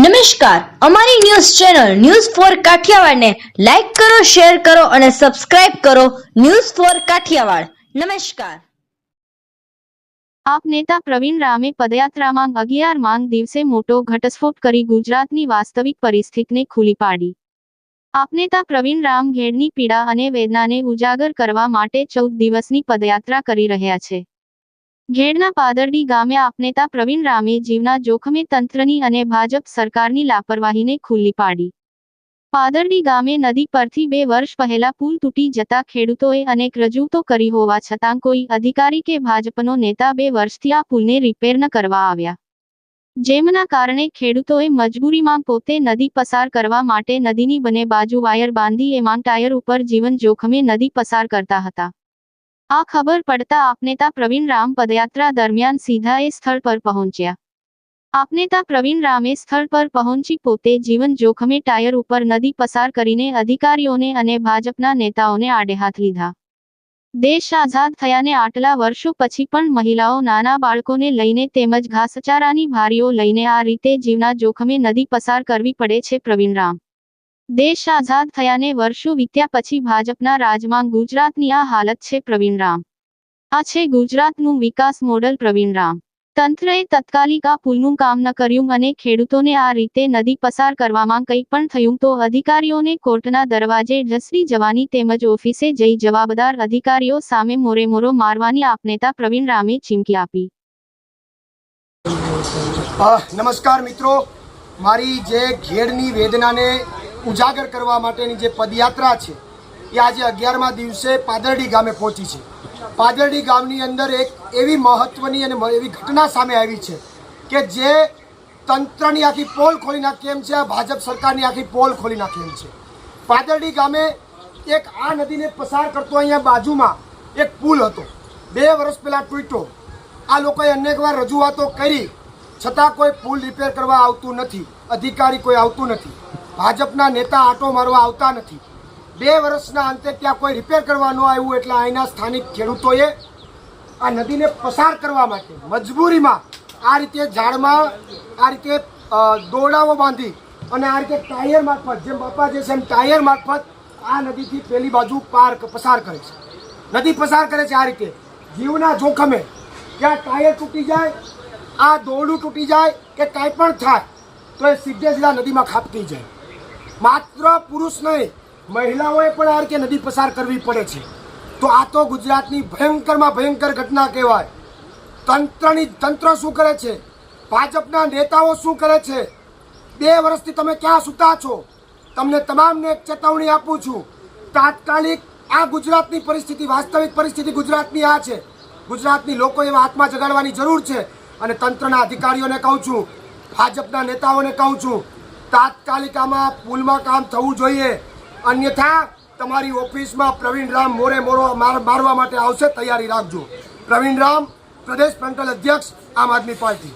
નમસ્કાર. અમારી news channel news four કાઠિયાવાડને લાઈક કરો, શેર કરો અને સબસ્ક્રાઇબ કરો ન્યૂઝ ફોર કાઠિયાવાડ. નમસ્કાર. આપ નેતા પ્રવીણ રામે પદયાત્રામાં અગિયાર માંગ દિવસે મોટો ઘટસ્ફોટ કરી ગુજરાતની વાસ્તવિક પરિસ્થિતિને ખુલી પાડી. આપ નેતા પ્રવીણ રામ ઘેડની પીડા અને વેદનાને ઉજાગર કરવા માટે ચૌદ દિવસની પદયાત્રા કરી રહ્યા છે. ઘેડના પાદરડી ગામે આપનેતા પ્રવીણ રામે જીવના જોખમે તંત્રની અને ભાજપ સરકારની લાપરવાહીને ખુલ્લી પાડી. પાદરડી ગામે નદી પરથી બે વર્ષ પહેલા પુલ તૂટી જતા ખેડૂતોએ અનેક રજૂતો કરી હોવા છતાં કોઈ અધિકારી કે ભાજપનો નેતા બે વર્ષથી આ પુલને રિપેર ન કરવા આવ્યા. જેમના કારણે ખેડૂતોએ મજબૂરીમાં પોતે નદી પસાર કરવા માટે નદીની બને બાજુ વાયર બાંધી એમાં ટાયર ઉપર જીવન જોખમે નદી પસાર કરતા હતા. આ ખબર પડતા આપનેતા પ્રવીણ રામ પદયાત્રા દરમિયાન સીધા એ સ્થળ પર પહોંચ્યા. આપનેતા પ્રવીણ રામે સ્થળ પર પહોંચી પોતે જીવન જોખમે ટાયર ઉપર નદી પસાર કરીને અધિકારીઓને અને ભાજપના નેતાઓને આડે હાથ લીધા. દેશ આઝાદ થયાને આટલા વર્ષો પછી પણ મહિલાઓ નાના બાળકોને લઈને તેમજ ઘાસચારાની ભારીઓ લઈને આ રીતે જીવના જોખમે નદી પસાર કરવી પડે છે પ્રવીણ રામ. દેશ આઝાદ થયાને વર્ષો વીત્યા પછી ભાજપના રાજમાં ગુજરાતની આ હાલત છે પ્રવીણરામ આ છે ગુજરાતનું વિકાસ મોડલ પ્રવીણરામ તંત્રએ તત્કાલિક આ પુલનું કામ ન કર્યું અને ખેડૂતોને આ રીતે નદી પસાર કરવામાં કંઈ પણ થયું તો અધિકારીઓને કોર્ટના દરવાજે ઢસડી જવાની તેમજ ઓફિસે જઈ જવાબદાર અધિકારીઓ સામે મોરેમોરો મારવાની આપનેતા પ્રવીણ રામે ચીમકી આપી. નમસ્કાર મિત્રો. મારી જે ઘેડની વેદનાને ઉજાગર કરવા માટેની જે પદયાત્રા છે, એ આજે અગિયારમા દિવસે પાદરડી ગામે પહોંચી છે. પાદરડી ગામની અંદર એક એવી મહત્વની અને એવી ઘટના સામે આવી છે કે જે તંત્રની આખી પોલ ખોલી નાખી એમ છે, આ ભાજપ સરકારની આખી પોલ ખોલી નાખી એમ છે. પાદરડી ગામે એક આ નદીને પસાર કરતો અહીંયા બાજુમાં એક પુલ હતો. બે વર્ષ પહેલાં તૂટ્યો. આ લોકોએ અનેકવાર રજૂઆતો કરી. છતાં કોઈ પુલ રિપેર કરવા આવતું નથી. અધિકારી કોઈ આવતું નથી. ભાજપના નેતા આટો મારવા આવતા નથી. બે વર્ષના અંતે ત્યાં કોઈ રિપેર કરવાનું આવ્યું એટલે અહીંના સ્થાનિક ખેડૂતોએ આ નદીને પસાર કરવા માટે મજબૂરીમાં આ રીતે ઝાડમાં આ રીતે દોરડાઓ બાંધી અને આ રીતે ટાયર મારફત, જેમ બાપા જે છે એમ ટાયર મારફત આ નદીથી પેલી બાજુ પાર પસાર કરે છે. નદી પસાર કરે છે આ રીતે. જીવના જોખમે ક્યાં ટાયર તૂટી જાય, આ દોરડું તૂટી જાય કે કાંઈ પણ થાય, તો એ સીધે સીધા નદીમાં ખાપતી જાય. માત્ર પુરુષ નહીં, મહિલાઓએ પણ આ રીતે નદી પસાર કરવી પડે છે. તો આ તો ગુજરાતની ભયંકરમાં ભયંકર ઘટના કહેવાય. તંત્રની તંત્ર શું કરે છે? ભાજપના નેતાઓ શું કરે છે? બે વર્ષથી તમે ક્યાં સૂતા છો? તમને તમામને એક ચેતવણી આપું છું. તાત્કાલિક આ ગુજરાતની પરિસ્થિતિ, વાસ્તવિક પરિસ્થિતિ ગુજરાતની આ છે. ગુજરાતની લોકો એવા હાથમાં જગાડવાની જરૂર છે. અને તંત્રના અધિકારીઓને કહું છું, ભાજપના નેતાઓને કહું છું તાત્કાલિક આમાં પુલમાં કામ થવું જોઈએ. અન્યથા તમારી ઓફિસમાં પ્રવીણ રામ મોરે મોરો માર- મારવા માટે આવશે, તૈયારી રાખજો. પ્રવીણ રામ પ્રદેશ ફ્રન્ટલ અધ્યક્ષ, આમ આદમી પાર્ટી.